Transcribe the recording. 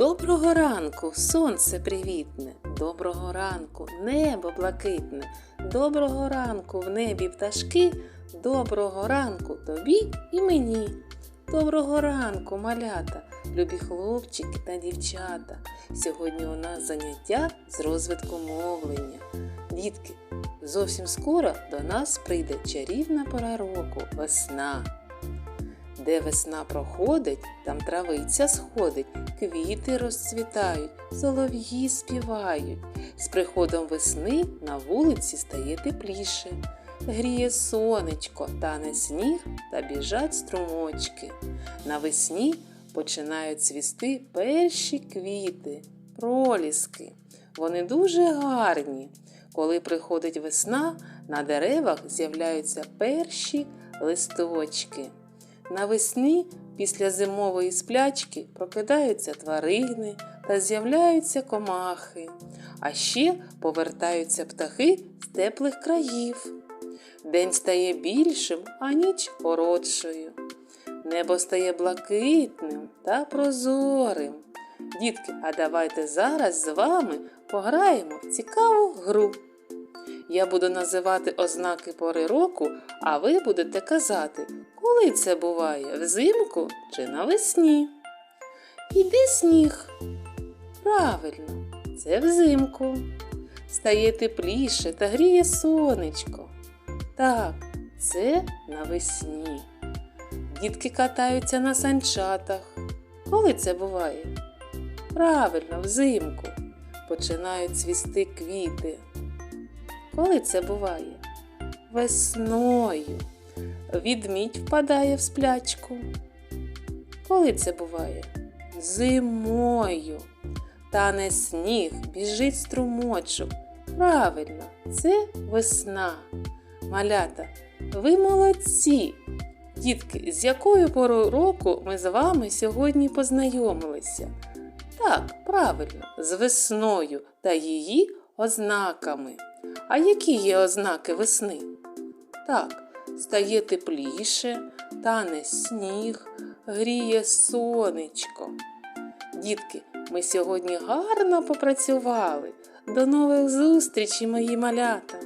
Доброго ранку, сонце привітне, доброго ранку, небо блакитне, доброго ранку в небі пташки, доброго ранку тобі і мені. Доброго ранку, малята, любі хлопчики та дівчата. Сьогодні у нас заняття з розвитку мовлення. Дітки, зовсім скоро до нас прийде чарівна пора року весна. Де весна проходить, там травиця сходить, квіти розцвітають, солов'ї співають. З приходом весни на вулиці стає тепліше. Гріє сонечко, тане сніг та біжать струмочки. Навесні починають цвісти перші квіти, проліски. Вони дуже гарні. Коли приходить весна, на деревах з'являються перші листочки. Навесні після зимової сплячки прокидаються тварини та з'являються комахи, а ще повертаються птахи з теплих країв. День стає більшим, а ніч коротшою. Небо стає блакитним та прозорим. Дітки, а давайте зараз з вами пограємо в цікаву гру. Я буду називати ознаки пори року, а ви будете казати, коли це буває взимку чи навесні. Іде сніг. Правильно, це взимку. Стає тепліше та гріє сонечко. Так, це навесні. Дітки катаються на санчатах. Коли це буває? Правильно, взимку. Починають цвісти квіти. Коли це буває? Весною. Відмідь впадає в сплячку. Коли це буває? Зимою. Тане сніг, біжить струмочок. Правильно, це весна. Малята, ви молодці. Дітки, з якою порою року ми з вами сьогодні познайомилися? Так, правильно, з весною та її ознаками. А які є ознаки весни? Так, стає тепліше, тане сніг, гріє сонечко. Дітки, ми сьогодні гарно попрацювали. До нових зустрічей, мої малята!